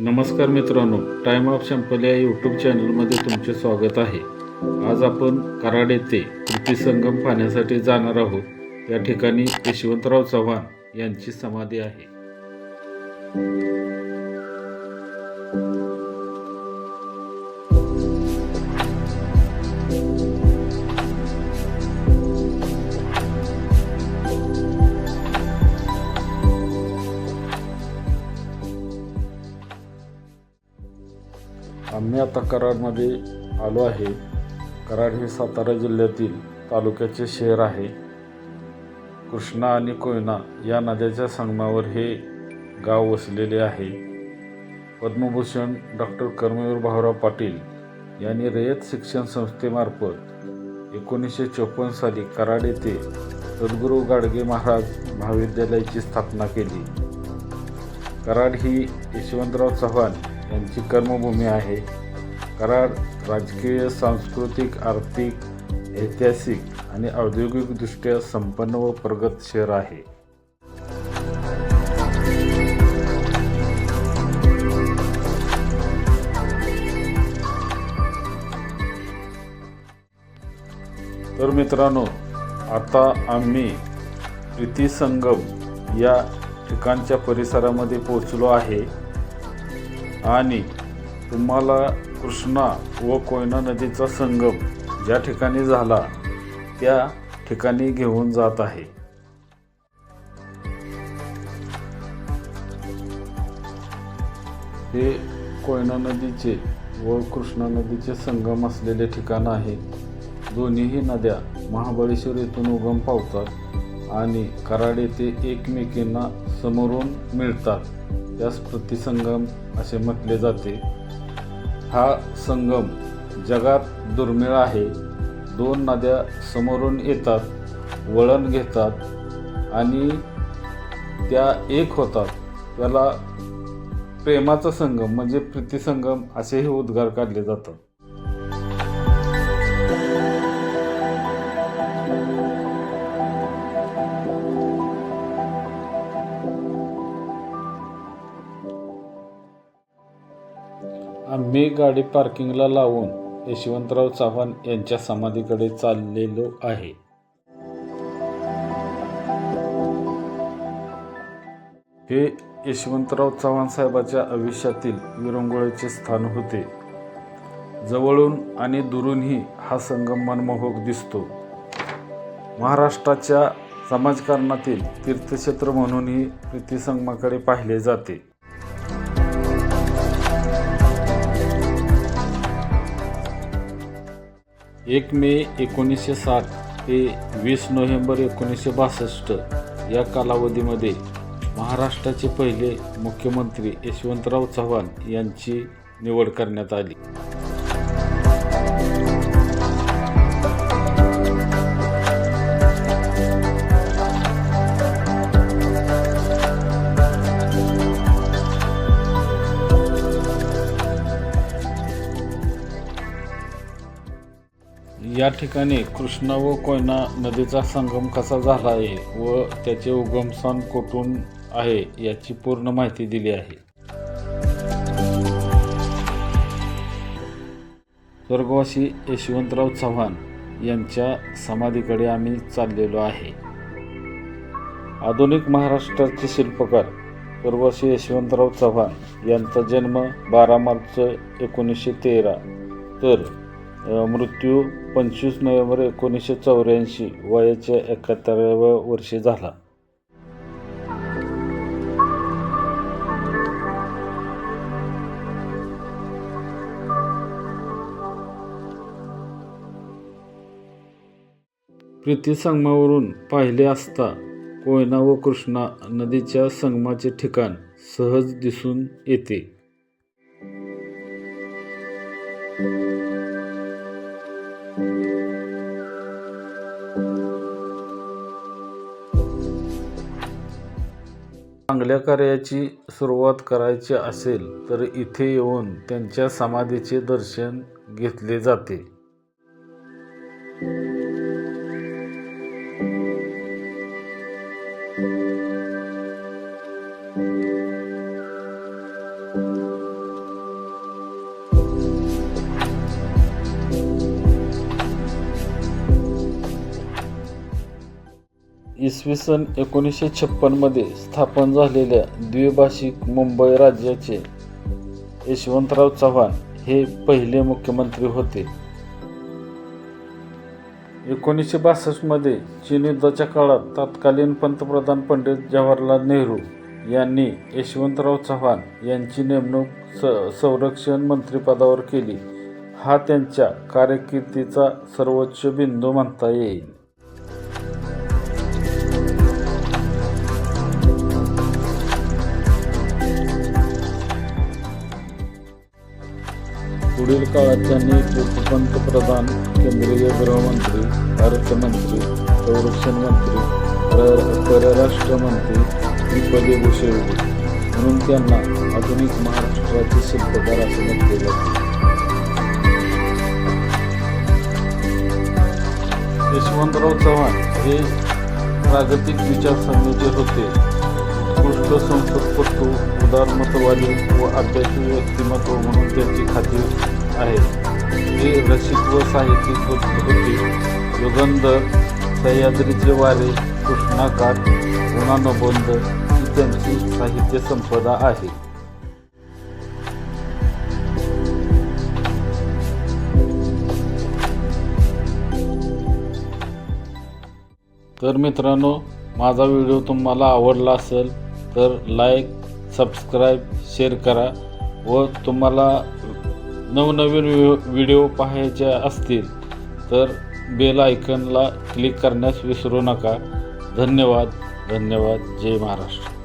नमस्कार मित्रांनो time of शंपल्या या यूट्यूब चॅनलमध्ये तुमचे स्वागत आहे. आज आपण कराड येथे कृती संगम पाहण्यासाठी जाणार आहोत. त्या ठिकाणी यशवंतराव चव्हाण यांची समाधी आहे. मी आता कराडमध्ये आलो आहे. कराड हे सातारा जिल्ह्यातील तालुक्याचे शहर आहे. कृष्णा आणि कोयना या नद्याच्या संगमावर हे गाव वसलेले आहे. पद्मभूषण डॉक्टर कर्मवीर भाऊराव पाटील यांनी रयत शिक्षण संस्थेमार्फत एकोणीसशे चोपन्न साली कराड येथे सद्गुरू गाडगे महाराज महाविद्यालयाची स्थापना केली. कराड ही यशवंतराव चव्हाण यांची कर्मभूमी आहे. करार राजकीय सांस्कृतिक आर्थिक ऐतिहासिक आणि औद्योगिकदृष्ट्या संपन्न व प्रगत शहर आहे. तर मित्रांनो आता आम्ही प्रीती संगम या ठिकाणच्या परिसरामध्ये पोहोचलो आहे. आणि तुम्हाला कृष्णा व कोयना नदीचा संगम ज्या ठिकाणी झाला त्या ठिकाणी घेऊन जात आहे. हे कोयना नदीचे व कृष्णा नदीचे संगम असलेले ठिकाण आहे. दोन्हीही नद्या महाबळेश्वर येथून उगम पावतात आणि कराड येथे एकमेकींना समोरून मिळतात. त्यास प्रतिसंगम असे म्हटले जाते. हा संगम जगात दुर्मिळ आहे. दोन नद्या समोरून येतात वळण घेतात आणि त्या एक होतात. त्याला प्रेमाचा संगम म्हणजे प्रीतिसंगम असेही उद्गार काढले जातात. मी गाडी पार्किंगला लावून यशवंतराव चव्हाण यांच्या समाधीकडे चाललेलो आहे. हे यशवंतराव चव्हाण साहेबाच्या आयुष्यातील विरंगुळ्याचे स्थान होते. जवळून आणि दुरूनही हा संगम मनमोहक दिसतो. महाराष्ट्राच्या समाजकारणातील तीर्थक्षेत्र म्हणूनही प्रीतिसंगमाकडे पाहिले जाते. एक मे एकोणीसशे साठ ते वीस नोव्हेंबर एकोणीसशे बासष्ट या कालावधीमध्ये महाराष्ट्राचे पहिले मुख्यमंत्री यशवंतराव चव्हाण यांची निवड करण्यात आली. या ठिकाणी कृष्णा व कोयना नदीचा संगम कसा झाला आहे व त्याचे उगमस्थान कुठून आहे याची पूर्ण माहिती दिली आहे. स्वर्गवासी यशवंतराव चव्हाण यांच्या समाधीकडे आम्ही चाललेलो आहे. आधुनिक महाराष्ट्राचे शिल्पकार स्वर्गवासी यशवंतराव चव्हाण यांचा जन्म बारा मार्च एकोणीसशे तेरा तर मृत्यू पंचवीस नोव्हेंबर एकोणीसशे चौऱ्याऐंशी वयाच्या एकाहत्तराव्या वर्षी झाला. प्रीती संगमावरून पाहिले असता कोयना व कृष्णा नदीच्या संगमाचे ठिकाण सहज दिसून येते. चांगल्या कार्याची सुरुवात करायची असेल तर इथे येऊन त्यांच्या समाधीचे दर्शन घेतले जाते. इसवी सन एकोणीसशे छप्पनमध्ये स्थापन झालेल्या द्विभाषिक मुंबई राज्याचे यशवंतराव चव्हाण हे पहिले मुख्यमंत्री होते. एकोणीसशे बासष्टमध्ये चीन युद्धाच्या काळात तत्कालीन पंतप्रधान पंडित जवाहरलाल नेहरू यांनी यशवंतराव चव्हाण यांची नेमणूक स संरक्षण मंत्रिपदावर केली. हा त्यांच्या कारकिर्दीचा सर्वोच्च बिंदू म्हणता येईल. पुढील काळात त्यांनी पंतप्रधान केंद्रीय गृहमंत्री अर्थमंत्री संरक्षण मंत्री परराष्ट्र मंत्री ही पदे भूषवली. म्हणून त्यांना आधुनिक महाराष्ट्राचे शिल्पकार असे म्हटले जाते. यशवंतराव चव्हाण हे प्रागतिक विचारसरणीचे होते. उत्कृष्ट संसदपटू उदारमतवादी व अभ्यासी व्यक्तिमत्व म्हणून त्यांची खाती आहे जे रसिक व साहित्यिक होते युगंधर सह्याद्रीचे वारे कृष्णाकाठ गुणानुबंध ही त्यांची साहित्य संपदा आहे. तर मित्रांनो माझा व्हिडिओ तुम्हाला आवडला असेल तर लाईक सबस्क्राईब शेअर करा व तुम्हाला नवनवीन व्हिडिओ पाहायचे असतील तर बेल आयकनला क्लिक करण्यास विसरू नका. धन्यवाद. धन्यवाद. जय महाराष्ट्र.